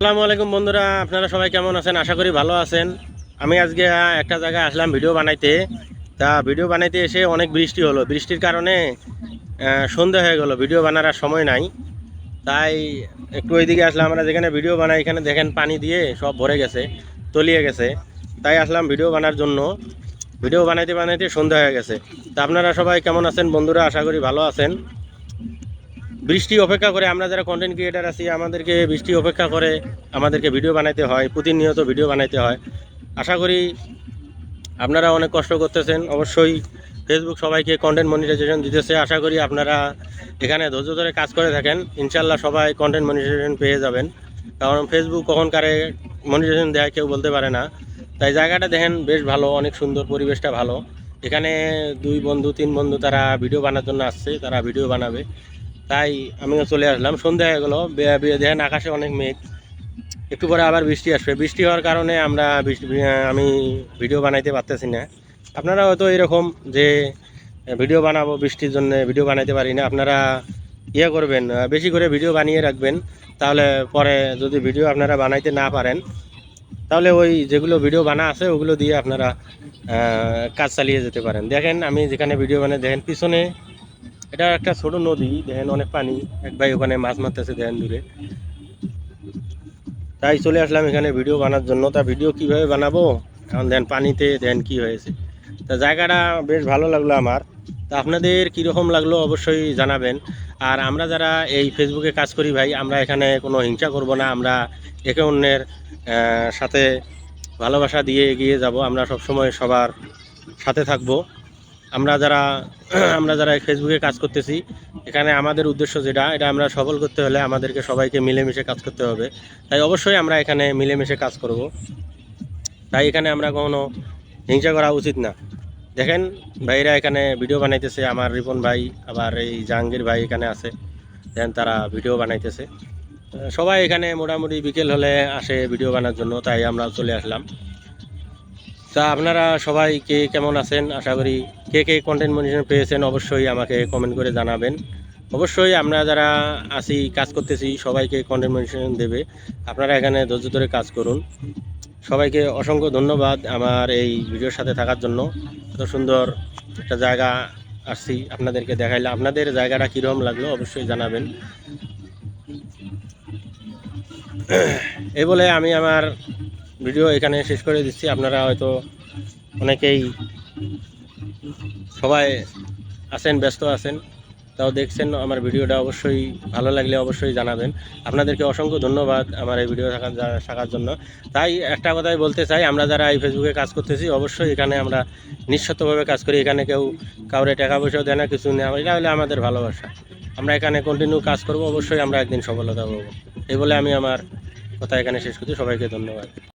আসসালামু আলাইকুম বন্ধুরা আপনারা সবাই কেমন আছেন? আশা করি ভালো আছেন। আমি আজকে একটা জায়গায় আসলাম ভিডিও বানাইতে। তা ভিডিও বানাইতে এসে অনেক বৃষ্টি হলো। বৃষ্টির কারণে আহ, সন্ধে হয়ে গেল। ভিডিও বানার সময় নাই। তাই একটু ওইদিকে আসলাম। আমরা যেখানে ভিডিও বানাই এখানে দেখেন পানি দিয়ে সব ভরে গেছে তলিয়ে গেছে। তাই আসলাম ভিডিও বানার জন্য। ভিডিও বানাইতে বানাইতে সন্ধে হয়ে গেছে। তা আপনারা সবাই কেমন আছেন? বন্ধুরা আশা করি ভালো আছেন। বৃষ্টি অপেক্ষা করে, আমরা যারা কন্টেন্ট ক্রিয়েটার আছি, আমাদেরকে বৃষ্টি অপেক্ষা করে আমাদেরকে ভিডিও বানাইতে হয়, প্রতিনিয়ত ভিডিও বানাইতে হয়। আশা করি আপনারা অনেক কষ্ট করতেছেন। অবশ্যই ফেসবুক সবাইকে কন্টেন্ট মনিটাইজেশন দিতেছে। আশা করি আপনারা এখানে ধৈর্য ধরে কাজ করে থাকেন। ইনশাল্লাহ সবাই কন্টেন্ট মনিটাইজেশন পেয়ে যাবেন। কারণ ফেসবুক কখন কারে মনিটাইজেশন দেয় কেউ বলতে পারে না। তাই জায়গাটা দেখেন বেশ ভালো, অনেক সুন্দর, পরিবেশটা ভালো। এখানে দুই বন্ধু, তিন বন্ধু তারা ভিডিও বানার জন্য আসছে, তারা ভিডিও বানাবে। তাই আমিও চলে আসলাম। সন্ধ্যা হয়ে গেলো দেখেন আকাশে অনেক মেঘ। একটু পরে আবার বৃষ্টি আসবে। বৃষ্টি হওয়ার কারণে আমরা আমি ভিডিও বানাইতে পারতেছি না। আপনারা হয়তো এরকম যে, ভিডিও বানাবো বৃষ্টির জন্য, ভিডিও বানাইতে পারি না, আপনারা ইয়ে করবেন, বেশি করে ভিডিও বানিয়ে রাখবেন। তাহলে পরে যদি ভিডিও আপনারা বানাইতে না পারেন, তাহলে ওই যেগুলো ভিডিও বানা আছে, ওগুলো দিয়ে আপনারা কাজ চালিয়ে যেতে পারেন। দেখেন আমি যেখানে ভিডিও বানাই, দেখেন পিছনে এটা একটা ছোট নদী, দেখেন অনেক পানি। এক ভাই ওখানে মাছ মারতেছে, দেখেন দূরে। তাই চলে আসলাম এখানে ভিডিও বানার জন্য। তা ভিডিও কীভাবে বানাবো? এখন দেন পানিতে দেন কি হয়েছে। তা জায়গাটা বেশ ভালো লাগল আমার। তা আপনাদের কীরকম লাগল অবশ্যই জানাবেন। আর আমরা যারা এই ফেসবুকে কাজ করি ভাই, আমরা এখানে কোনো হিংসা করব না। আমরা একে অন্যের সাথে ভালোবাসা দিয়ে এগিয়ে যাব। আমরা সবসময় সবার সাথে থাকব। আমরা যারা আমরা যারা ফেসবুকে কাজ করতেছি, এখানে আমাদের উদ্দেশ্য যেটা, এটা আমরা সফল করতে হলে আমাদেরকে সবাইকে মিলেমিশে কাজ করতে হবে। তাই অবশ্যই আমরা এখানে মিলেমিশে কাজ করব। তাই এখানে আমরা কখনো হিংসা করা উচিত না। দেখেন, ভাইরা এখানে ভিডিও বানাইতেছে, আমার রিপন ভাই, আবার এই জাহাঙ্গীর ভাই এখানে আছে। দেন তারা ভিডিও বানাইতেছে। সবাই এখানে মোটামুটি বিকেল হলে আসে ভিডিও বানার জন্য, তাই আমরা চলে আসলাম। তা আপনারা সবাই কে কেমন আছেন? আশা করি কে কে কন্টেন্ট মনিটর পেয়েছেন অবশ্যই আমাকে কমেন্ট করে জানাবেন। অবশ্যই আমরা যারা আছি, কাজ করতেছি, সবাইকে কন্টেন্ট মনিটর দেবে। আপনারা এখানে ধৈর্য ধরে কাজ করুন। সবাইকে অসংখ্য ধন্যবাদ আমার এই ভিডিওর সাথে থাকার জন্য। এত সুন্দর একটা জায়গা আসছি আপনাদেরকে দেখাইলাম। আপনাদের জায়গাটা কীরকম লাগল অবশ্যই জানাবেন। এই বলে আমি আমার ভিডিও এখানে শেষ করে দিচ্ছি। আপনারা হয়তো অনেকেই সবাই আছেন, ব্যস্ত আছেন, তাও দেখছেন। আমার ভিডিওটা অবশ্যই ভালো লাগলে অবশ্যই জানাবেন। আপনাদেরকে অসংখ্য ধন্যবাদ আমার এই ভিডিও থাকার জন্য। তাই একটা কথাই বলতে চাই, আমরা যারা এই ফেসবুকে কাজ করতেছি, অবশ্যই এখানে আমরা নিঃস্বার্থভাবে কাজ করি। এখানে কেউ কাউরে টাকা পয়সাও দেয় না, কিছু নেই এটা হলে আমাদের ভালোবাসা। আমরা এখানে কন্টিনিউ কাজ করব, অবশ্যই আমরা একদিন সফলতা পাবো। এই বলে আমি আমার কথা এখানে শেষ করছি। সবাইকে ধন্যবাদ।